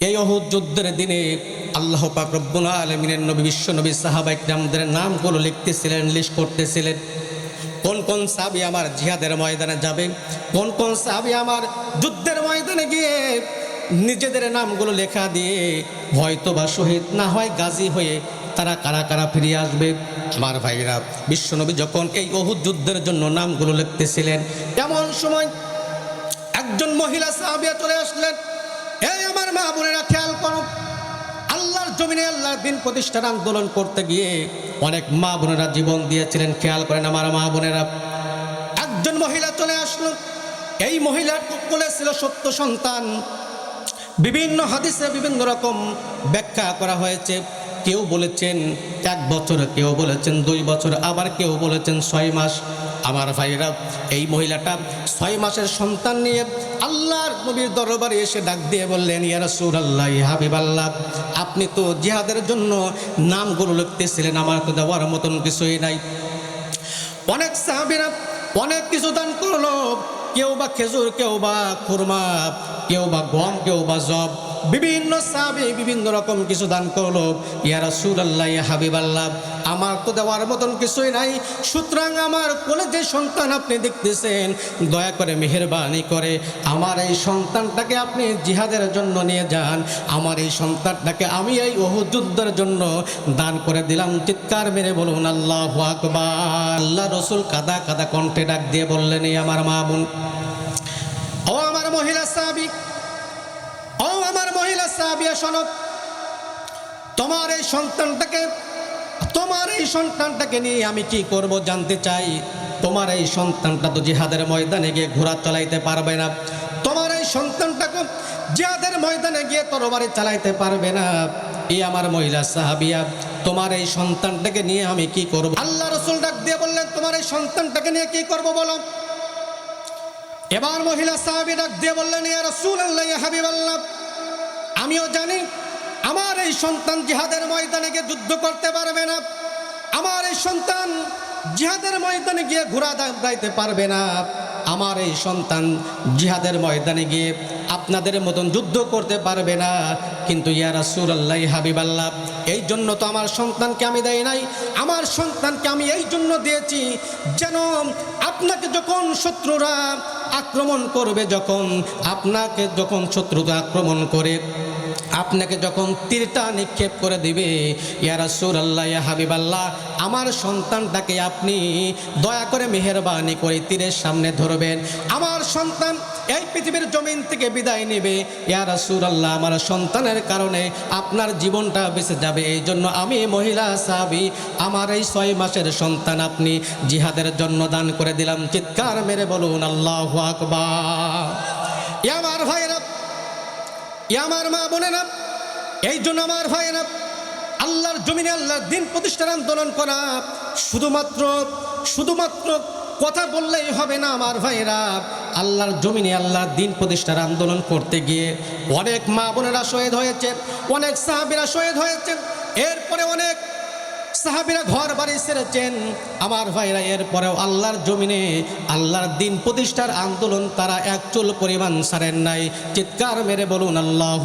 এই অহুদ যুদ্ধের দিনে আল্লাহ পাক রব্বুল আলমিনের নবী, বিশ্ব নবী নামদের নামগুলো লিখতেছিলেন, লিস্ট করতেছিলেন। কোন কোন সাবি আমার জিহাদের ময়দানে যাবে? কোন কোন সাবি আমার যুদ্ধের ময়দানে গিয়ে নিজেদের নামগুলো লেখা দিয়ে হয়তো বা শহীদ না হয় গাজী হয়ে তারা কারা কারা ফিরে আসবে? আমার ভাইরা বিশ্বনবী যখন এই অহুদ যুদ্ধের জন্য নামগুলো লিখতেছিলেন, এমন সময় একজন মহিলা সাহাবিয়া চলে আসলেন। মা বোনেরা খেয়াল করো, আল্লাহর জমিনে আল্লাহর দিন প্রতিষ্ঠান আন্দোলন করতে গিয়ে অনেক মা বোনেরা জীবন দিয়েছিলেন, খেয়াল করেন আমার মা বোনেরা একজন মহিলা চলে আসলো, এই মহিলার কোলে ছিল সত্য সন্তান। বিভিন্ন হাদিসে বিভিন্ন রকম ব্যাখ্যা করা হয়েছে। কেউ বলেছেন এক বছর, কেউ বলেছেন দুই বছর, আবার কেউ বলেছেন ছয় মাস। আমার ভাইরা, এই মহিলাটা ছয় মাসের সন্তান নিয়ে আল্লাহর নবীর দরবারে এসে ডাক দিয়ে বললেন, ইয়া আল্লাহ হাবিব আল্লাহ আপনি তো জিহাদের জন্য নামগুলো লিখতেছিলেন, আমার তো দেওয়ার মতন কিছুই নাই। অনেক সাহাবিরা অনেক কিছু দান করল, কেউ বা খেজুর, কেউ বা খুরমা, কেউ বা গম, কেউ বা জব বিভিন্ন সাহাবি বিভিন্ন রকম কিছু দান করল। ইয়ারা সুর আল্লাহ হাবিব আল্লাহ আমার তো দেওয়ার মতন কিছুই নাই। সুতরাং আমার কোলে যে সন্তান আপনি দেখতেছেন, দয়া করে মেহরবানি করে আমার এই সন্তানটাকে আপনি জিহাদের জন্য নিয়ে যান। আমার এই সন্তানটাকে আমি এই যুদ্ধের জন্য দান করে দিলাম। চিৎকার মেরে বলুন, আল্লাহ আকবার। আল্লাহ রসুল কাদা কাদা কণ্ঠে ডাক দিয়ে বললেন, এই আমার মা বোন। ও আমার মহিলা আমার মহিলা সাহাবিয়া শোনক তোমার এই সন্তানটাকে, তোমার এই সন্তানটাকে নিয়ে আমি কি করব জানতে চাই? তোমার এই সন্তানটা তো জিহাদের ময়দানে গিয়ে ঘোড়া চালাইতে পারবে না। তোমার এই সন্তানটাকে জিহাদের ময়দানে গিয়ে তরবারি চালাইতে পারবে না। এই আমার মহিলা সাহাবিয়া, তোমার এই সন্তানটাকে নিয়ে আমি কি করব? আল্লাহ রসুল ডাক দিয়ে বললেন, তোমার এই সন্তানটাকে নিয়ে কি করব বলো? এবার মহিলা সাহাবি ডাক দিয়ে বললেন, ইয়া রাসূলুল্লাহ, ইয়া হাবিবাল্লাহ আমিও জানি, আমার এই সন্তান জিহাদের ময়দানে গিয়ে যুদ্ধ করতে পারবে না। আমার এই সন্তান জিহাদের ময়দানে গিয়ে ঘোড়া দাঁড়াইতে পারবে না। আমার এই সন্তান জিহাদের ময়দানে গিয়ে আপনাদের মতন যুদ্ধ করতে পারবে না। কিন্তু ইয়া হাবিব আল্লাহ এই জন্য তো আমার সন্তানকে আমি দেয় নাই। আমার সন্তানকে আমি এই জন্য দিয়েছি যেন আপনাকে যখন শত্রুরা আক্রমণ করবে, যখন আপনাকে যখন শত্রুরা আক্রমণ করে আপনাকে যখন তীরটা নিক্ষেপ করে দিবে ইয়ারা সুর আল্লাহ ইয়া হাবিব আল্লাহ আমার সন্তানটাকে আপনি দয়া করে মেহরবানি করে তীরের সামনে ধরবেন। আমার সন্তান এই পৃথিবীর জমিন থেকে বিদায় নেবে। ইয়ারা সুর আল্লাহ আমার সন্তানের কারণে আপনার জীবনটা বেঁচে যাবে। এই জন্য আমি মহিলা সাহাবি, আমার এই ছয় মাসের সন্তান আপনি জিহাদের জন্য দান করে দিলাম। চিৎকার মেরে বলুন, আল্লাহ আকবার। এ আমার ভাইরা আমার মা বোনেরা, এই জন্য আমার ভাই ভাইয়েরা, আল্লাহর জমিনে আল্লাহর দিন প্রতিষ্ঠার আন্দোলন করা শুধুমাত্র শুধুমাত্র কথা বললেই হবে না আমার ভাইরা আল্লাহর জমিনে আল্লাহর দিন প্রতিষ্ঠার আন্দোলন করতে গিয়ে অনেক মা বোনেরা শহীদ হয়েছে অনেক সাহাবিরা শহীদ হয়েছেন, এরপরে অনেক সাহাবিরা ঘর বাড়ি ছেড়েছেন আমার ভাইরা, এরপরেও আল্লাহর জমিনে, আল্লাহর দিন প্রতিষ্ঠার আন্দোলন তারা এক চুল পরিমাণ সারেন নাই। চিৎকার মেরে বলুন, আল্লাহ